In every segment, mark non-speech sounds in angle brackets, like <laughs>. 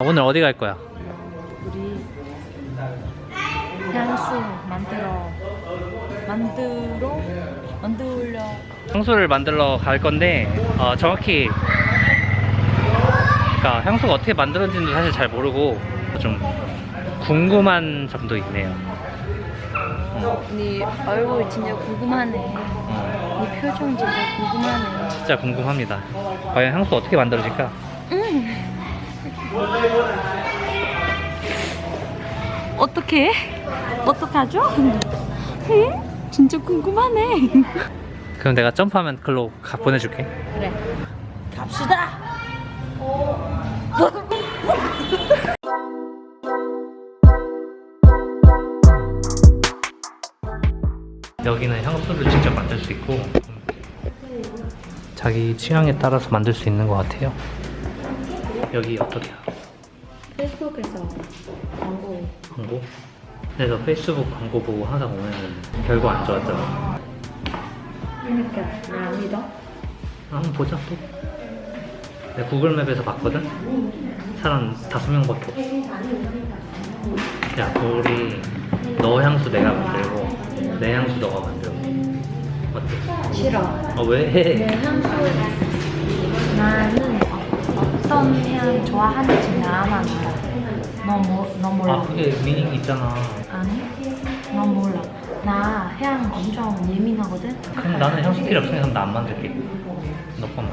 오늘 어디 갈 거야? 우리 향수 만들어 만들어 만들려 향수를 만들러 갈 건데 어, 정확히 그러니까 향수가 어떻게 만들어지는지 사실 잘 모르고 좀 궁금한 점도 있네요. 어, 네 얼굴 진짜 궁금하네 어, 네 표정 진짜 궁금하네 진짜 궁금합니다. 과연 향수 어떻게 만들어질까? 어떻게 어떡하죠? 응? 진짜 궁금하네 그럼 내가 점프하면 글로 가, 보내줄게. 그래 갑시다 여기는 향수를 직접 만들 수 있고 자기 취향에 따라서 만들 수 있는 것 같아요. 여기 어떻게 알아? 페이스북에서 광고 광고? 그래서 페이스북 광고 보고 항상 오면은 결과 안 좋았잖아. 그러니까 나 믿어? 한번 보자 또. 내가 구글맵에서 봤거든? 사람 다섯 명밖에 없어. 야, 우리 너 향수 내가 만들고 내 향수 너가 만들고. 어때? 싫어 아, 왜내 해? 향수 나는 어- 어떤 향 좋아하는지 나만 알아 너, 뭐, 너 몰라 아, 그게 미닝 있잖아. 아니 넌 몰라 나 향 엄청 예민하거든 그럼 나는 향수 필요 없으니까 나안 만들게. 너 것만.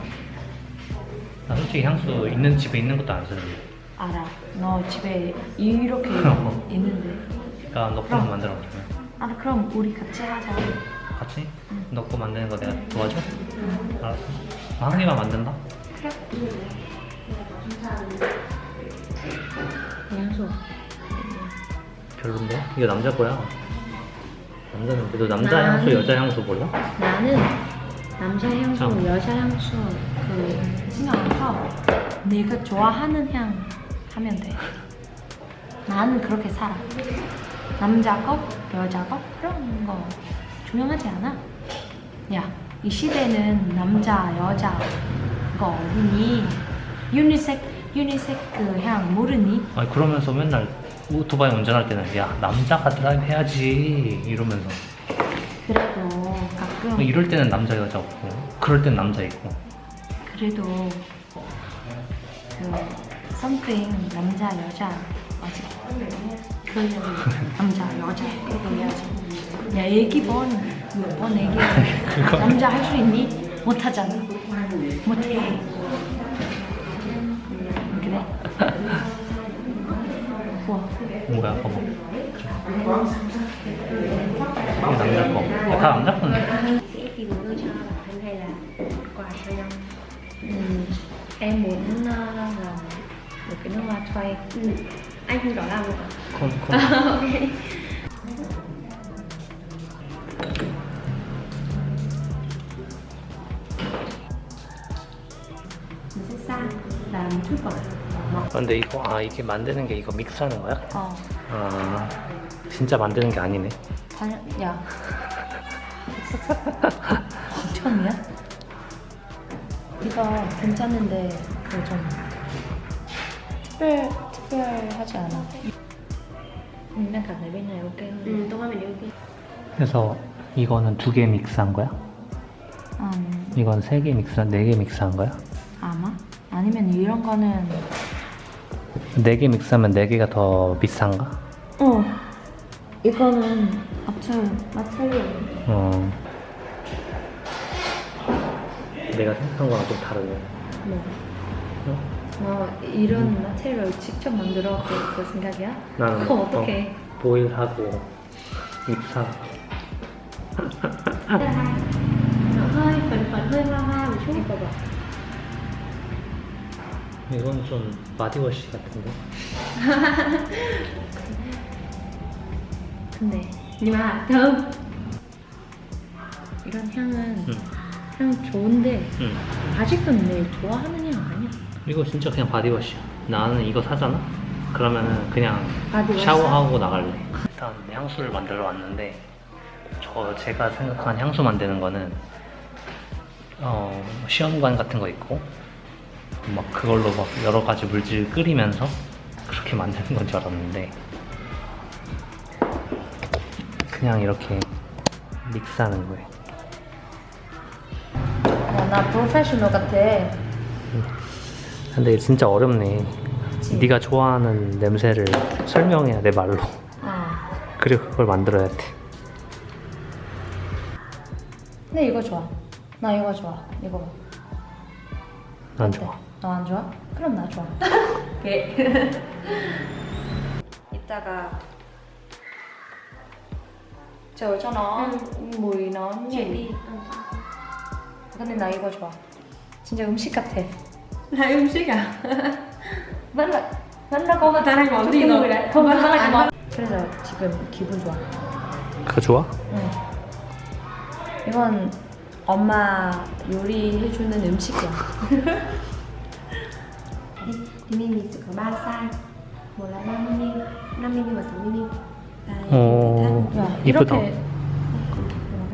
나 솔직히 향수 있는 집에 있는 것도 안 쓰는데. 알아 너 집에 이렇게 <laughs> 있는데 그러니까 너 것만 만들어. 아 그럼 우리 같이 하자 같이? 너 거 만드는 거 내가 도와줘? 알았어. 아, 한 개만 만든다? 그래 향수 별론데? 이거 남자 거야. 남자는 그래도 남자 난- 향수, 여자 향수 몰라? 나는 남자 향수, 참. 여자 향수 그 생각해서 내가 좋아하는 향 하면 돼. 나는 그렇게 살아. 남자 거, 여자 거 그런 거 중요하지 않아. 야, 이 시대는 남자, 여자 거 어디니? 유니섹, 유니섹 그향 모르니? 아니 그러면서 맨날 오토바이 운전할 때는 야 남자가 드라이브 해야지 이러면서 그래도 가끔 이럴 때는 남자 여자 없고 그럴 땐 남자 있고 그래도 그 something 남자 여자? 그 남자 여자 해야지 야 애기 번몇번 애기 <laughs> 그거- 남자 할 수 있니? 못하잖아 못해 뭐야 봐봐 이게 남자 거. 다 남자 건데 Sẽ thì muốn đưa cho bản thân hay là quà cho nhau 음, em muốn uh, làm một cái nước hoa cho em ừ. Anh không rõ làm được à? 콘, 콘. <laughs> ok mình sẽ sang làm chút quả 근데 이거 아 이게 만드는 게 이거 믹스하는 거야? 어 아 진짜 만드는 게 아니네 당연 야 공천이야? 이거 괜찮은데 그좀 특별 특별하지 않아? 응, hơn. ừ, tôi qua mình đi ok 그래서 이거는 두 개 믹스한 거야? 음, 이건 세 개 믹스한 네 개 믹스한 거야? 아마? 아니면 이런 거는 네개 믹스하면 네 개가 더 비싼가? 어 이거는 합천 마찰이야. 어. 내가 생각한 거랑 좀 다르네. 뭐? 어? 어 이런 마테리얼 직접 만들어 그, 그 생각이야? 나는 그거 어떻게? 어, 보일하고 믹스하고. 봐. 이건 좀 바디워시 같은데? <laughs> 근데 mà thơm 이런 향은 응. 향 좋은데 응. 아직도 내 좋아하는 향 아니야. 이거 진짜 그냥 바디워시야. 나는 이거 사잖아? 그러면은 그냥 바디워시? 샤워하고 나갈래. 일단 향수를 만들어 왔는데 저 제가 생각한 향수 만드는 거는 어 시험관 같은 거 있고 막 그걸로 막 여러 가지 물질 끓이면서 그렇게 만드는 건 줄 알았는데 그냥 이렇게 믹스하는 거예요. 어, 나 프로페셔널 같아. 근데 진짜 어렵네. 그치? 네가 좋아하는 냄새를 설명해야 돼 말로. 어. 그리고 그걸 만들어야 돼. 근데 이거 좋아. 나 이거 좋아. 이거 봐. 난? 좋아. 너 안 좋아? 그럼 나 좋아. 오케이. 이따가 chờ cho nó mùi nó nhẹ đi. 근데 나 이거 좋아. 진짜 음식 같아. Là 음식 à? vẫn vậy. vẫn nó có một Ta đang món chút gì cái rồi? mùi đấy. không Vẫn vẫn là ăn cái món. 그래서 지금 기분 좋아. 그거 좋아? 응. 이건 엄마 요리해주는 음식이야. Thì mình mình sẽ có 3 size. Một là 5mm, 5mm và 6mm. 오, 야, 이쁘다. 이렇게.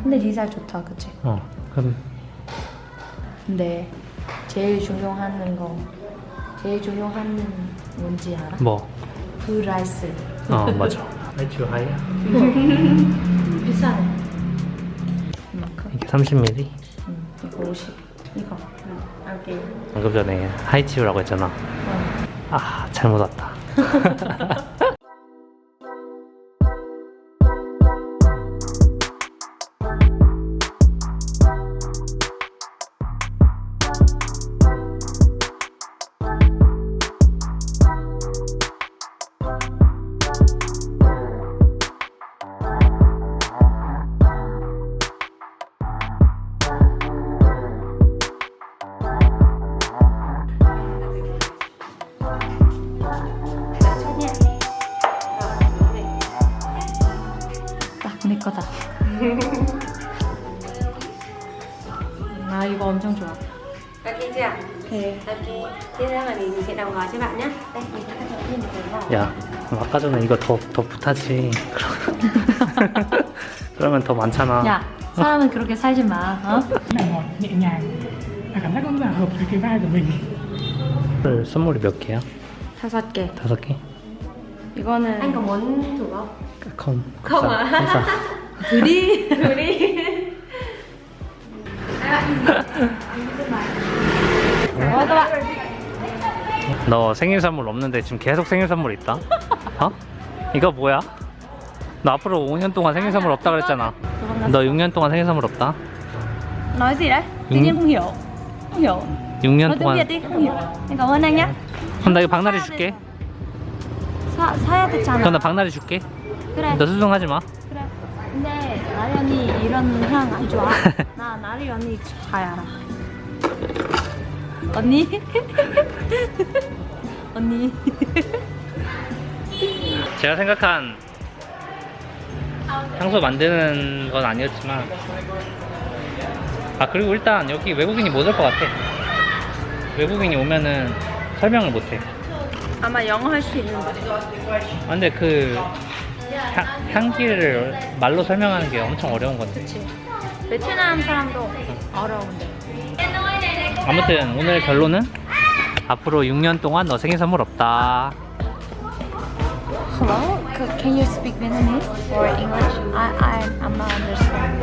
근데 리살 좋다, 그치? 어, 그럼 근데 제일 중요한 거, 제일 중요한 뭔지 알아? 뭐? 브라이스. 어, 맞아. <laughs> 알죠, 하이야. 비싸네. 이만큼. 이게 30ml. 응, 이거 50. 이거. Ok. 방금 전에 하이치우라고 했잖아. 어. 아, 잘못 왔다. <laughs> 거다. 나 이거 엄청 좋아. Ok chưa? Ok. Ok. Tiếp theo là mình sẽ đóng gói cho bạn nhé. Đây, mình sẽ đầu tiên mình lấy vỏ. 야, 그럼 아까 전에 이거 더, 더 붙하지. 그러면- 그러면 더 많잖아. 야, 사람은 그렇게 살지 마. 어? này ngọt nhẹ nhàng và cảm giác cũng rất là hợp với cái vai của mình 오늘 선물이 몇 개야? 다섯 개. 다섯 개? 이거는 muốn thử không? 컴. Không 감사, à? 감사. 둘이. 어, 봐. 너 생일 선물 없는데 지금 계속 생일 선물 있다? 어? 이거 뭐야? 너 앞으로 5년 동안 생일 선물 없다 그랬잖아. 너 6년 동안 생일 선물 없다? Nói gì đấy? Tự Ừ. nhiên không hiểu. Không hiểu. 6년 Nói tiếng 동안. Việt đi, không hiểu. Em cảm ơn anh nhé. 그럼 나 이거 박나래 줄게. 사, 사야 되잖아. 그럼 나 박나래 줄게. 그래. 너 수정하지 마. 그래. 근데 나리 언니 이런 향 안 좋아. <laughs> 나 나리 언니 잘 알아. 언니? <laughs> 언니. <laughs> 제가 생각한 향수 만드는 건 아니었지만 아 그리고 일단 여기 외국인이 못 올 것 같아 외국인이 오면은 설명을 못해 아마 영어 할 수 있는데. 아, 근데 그 향, 향기를 말로 설명하는 게 엄청 어려운 건데 그치. 베트남 사람도 어려운데. 아무튼 오늘 결론은 앞으로 6년 동안 너 생일 선물 없다 Hello, can you speak Vietnamese or English? I I I'm not understand.